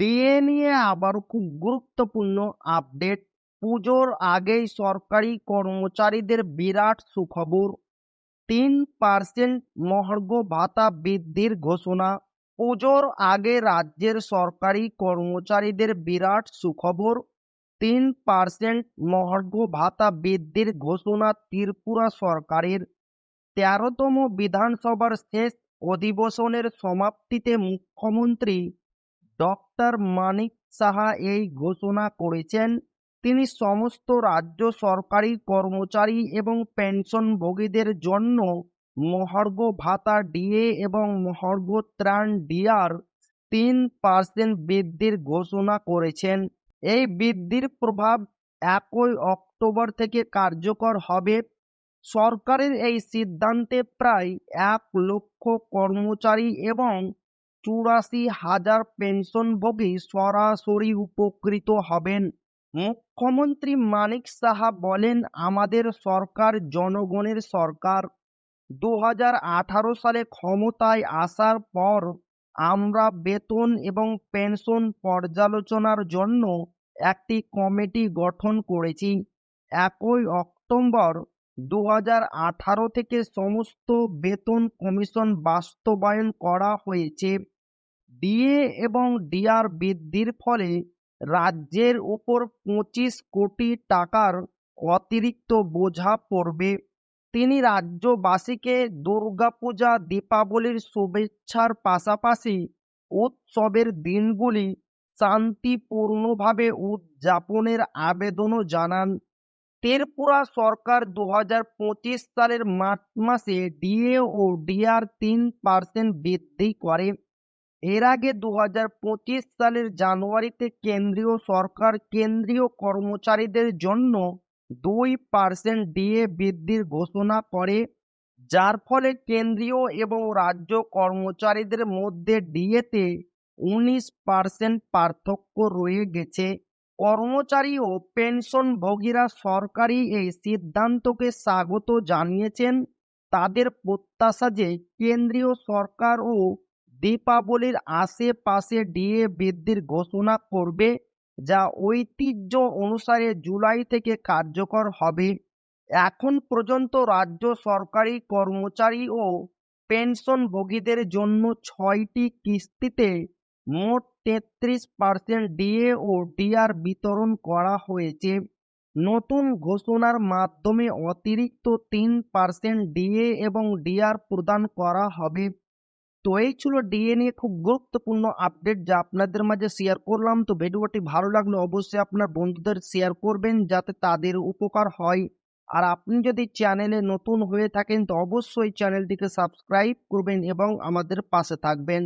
DA নিয়ে আবারও খুব গুরুত্বপূর্ণ আপডেট পুজোর আগেই সরকারি কর্মচারীদের বিরাট সুখবর। তিন পার্সেন্ট মহার্ঘ ভাতা বৃদ্ধির ঘোষণা। পুজোর আগে রাজ্যের সরকারি কর্মচারীদের বিরাট সুখবর। তিন পার্সেন্ট মহার্ঘ ভাতা বৃদ্ধির ঘোষণা ত্রিপুরা সরকারের। তেরোতম বিধানসভার শেষ অধিবেশনের সমাপ্তিতে মুখ্যমন্ত্রী ডক্টর মানিক সাহা এই ঘোষণা করেছেন, তিনি সমস্ত রাজ্য সরকারি কর্মচারী এবং পেনশনভোগীদের জন্য মহার্ঘ ভাতা ডিএ এবং মহার্ঘ ত্রাণ ডিআর তিন পার্সেন্ট বৃদ্ধির ঘোষণা করেছেন। এই বৃদ্ধির প্রভাব একই অক্টোবর থেকে কার্যকর হবে। সরকারের এই সিদ্ধান্তে প্রায় এক লক্ষ কর্মচারী এবং চুরাশি হাজার পেনশনভোগী সরাসরি উপকৃত হবেন। মুখ্যমন্ত্রী মানিক সাহা বলেন, আমাদের সরকার জনগণের সরকার। দু হাজার আঠারো সালে ক্ষমতায় আসার পর আমরা বেতন এবং পেনশন পর্যালোচনার জন্য একটি কমিটি গঠন করেছি। একই অক্টোবর দু হাজার আঠারো থেকে সমস্ত বেতন কমিশন বাস্তবায়ন করা হয়েছে। ডিএ এবং ডিআর বৃদ্ধির ফলে রাজ্যের ওপর পঁচিশ কোটি টাকার অতিরিক্ত বোঝা পড়বে। তিনি রাজ্যবাসীকে দুর্গাপূজা, দীপাবলির শুভেচ্ছার পাশাপাশি উৎসবের দিনগুলি শান্তিপূর্ণভাবে উদযাপনের আবেদনও জানান। ত্রিপুরা সরকার দু হাজার পঁচিশ সালের মার্চ মাসে ডিএ ও ডিআর তিন পার্সেন্ট বৃদ্ধি করে। এর আগে দু হাজার পঁচিশ সালের জানুয়ারিতে কেন্দ্রীয় সরকার কেন্দ্রীয় কর্মচারীদের জন্য দুই পার্সেন্ট ডিএ বৃদ্ধির ঘোষণা করে, যার ফলে কেন্দ্রীয় এবং রাজ্য কর্মচারীদের মধ্যে ডিএতে উনিশ পার্সেন্ট পার্থক্য রয়ে গেছে। কর্মচারী ও পেনশনভোগীরা সরকারি এই সিদ্ধান্তকে স্বাগত জানিয়েছেন। তাদের প্রত্যাশা যে কেন্দ্রীয় সরকার ও দীপাবলির আশেপাশে ডিএ বৃদ্ধির ঘোষণা করবে, যা ঐতিহ্য অনুসারে জুলাই থেকে কার্যকর হবে। এখন পর্যন্ত রাজ্য সরকারি কর্মচারী ও পেনশনভোগীদের জন্য ছয়টি কিস্তিতে মোট তেত্রিশ পার্সেন্ট ডিএ ও ডিআর বিতরণ করা হয়েছে। নতুন ঘোষণার মাধ্যমে অতিরিক্ত তিন পার্সেন্ট ডিএ এবং ডিআর প্রদান করা হবে। তো এই ছিল ডিএ নিয়ে খুব গুরুত্বপূর্ণ আপডেট যা আপনাদের মাঝে শেয়ার করলাম। তো ভিডিওটি ভালো লাগলে অবশ্যই আপনার বন্ধুদের শেয়ার করবেন যাতে তাদের উপকার হয়। আর আপনি যদি চ্যানেলে নতুন হয়ে থাকেন, তো অবশ্যই চ্যানেলটিকে সাবস্ক্রাইব করবেন এবং আমাদের পাশে থাকবেন।